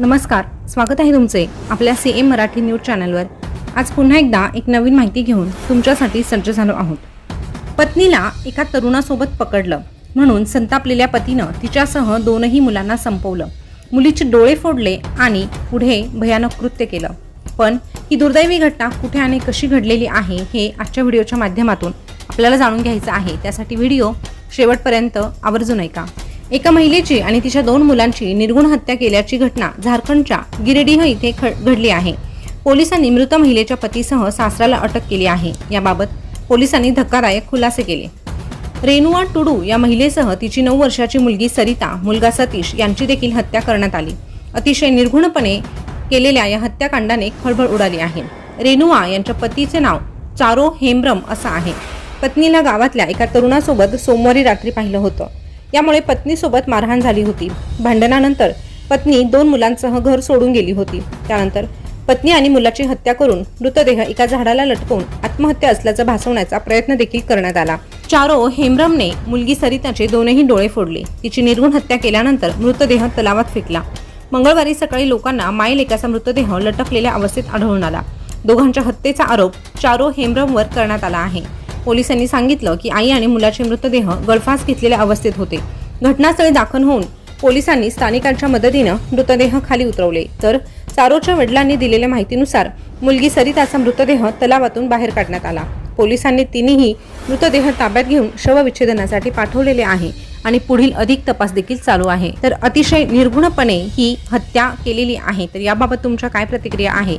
नमस्कार स्वागत आहे तुमचे आपल्या सी एम मराठी न्यूज चॅनलवर. आज पुन्हा एकदा एक नवीन माहिती घेऊन तुमच्यासाठी सज्ज झालो आहोत. पत्नीला एका तरुणासोबत पकडलं म्हणून संतापलेल्या पतीनं तिच्यासह दोनही मुलांना संपवलं. मुलीचे डोळे फोडले आणि पुढे भयानक कृत्य केलं. पण ही दुर्दैवी घटना कुठे आणि कशी घडलेली आहे हे आजच्या व्हिडिओच्या माध्यमातून आपल्याला जाणून घ्यायचं आहे. त्यासाठी व्हिडिओ शेवटपर्यंत आवर्जून ऐका. एका महिलेची आणि तिच्या दोन मुलांची निर्गुण हत्या केल्याची घटना झारखंडच्या गिरिडीह इथे घडली आहे. पोलिसांनी मृत महिलेच्या पतीसह सासऱ्याला अटक केली आहे. याबाबत पोलिसांनी धक्कादायक खुलासे केले. रेणुआ टुडू या महिलेसह तिची नऊ वर्षाची मुलगी सरिता मुलगा सतीश यांची देखील हत्या करण्यात आली. अतिशय निर्घुणपणे केलेल्या या हत्याकांडाने खळबळ उडाली आहे. रेणुआ यांच्या पतीचे नाव चारो हेम्ब्रम असं आहे. पत्नीला गावातल्या एका तरुणासोबत सोमवारी रात्री पाहिलं होतं. यामुळे पत्नीसोबत मारहाण झाली होती. भांडणानंतर पत्नी दोन मुलांसह घर सोडून गेली होती. त्यानंतर पत्नी आणि मुलाची हत्या करून मृतदेह एका झाडाला लटकवून आत्महत्या असल्याचं भासवण्याचा प्रयत्न देखील करण्यात आला. चारो हेमरमने मुलगी सरिताचे दोनही डोळे फोडले. तिची निर्गुण हत्या केल्यानंतर मृतदेह तलावात फेकला. मंगळवारी सकाळी लोकांना माईल एकाचा मृतदेह लटकलेल्या अवस्थेत आढळून आला. दोघांच्या हत्येचा आरोप चारो हेमरमवर करण्यात आला आहे. पोलिसांनी सांगितलं की आई आणि मुलाचे मृतदेह गळफास घेतलेल्या अवस्थेत होते. घटनास्थळी दाखल होऊन पोलिसांनी स्थानिकांच्या मदतीनं मृतदेह खाली उतरवले. तर चारोच्या वडिलांनी दिलेल्या माहितीनुसार मुलगी सरिताचा मृतदेह तलावातून बाहेर काढण्यात आला. पोलिसांनी तिन्ही मृतदेह ताब्यात घेऊन शवविच्छेदनासाठी पाठवलेले आहे आणि पुढील अधिक तपास देखील चालू आहे. तर अतिशय निर्गुणपणे ही हत्या केलेली आहे. तर याबाबत तुमच्या काय प्रतिक्रिया आहे?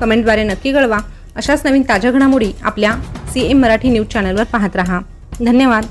कमेंटद्वारे नक्की कळवा. अशाच नवीन ताज्या घडामोडी आपल्या सी एम मराठी न्यूज चॅनलवर पाहत रहा. धन्यवाद.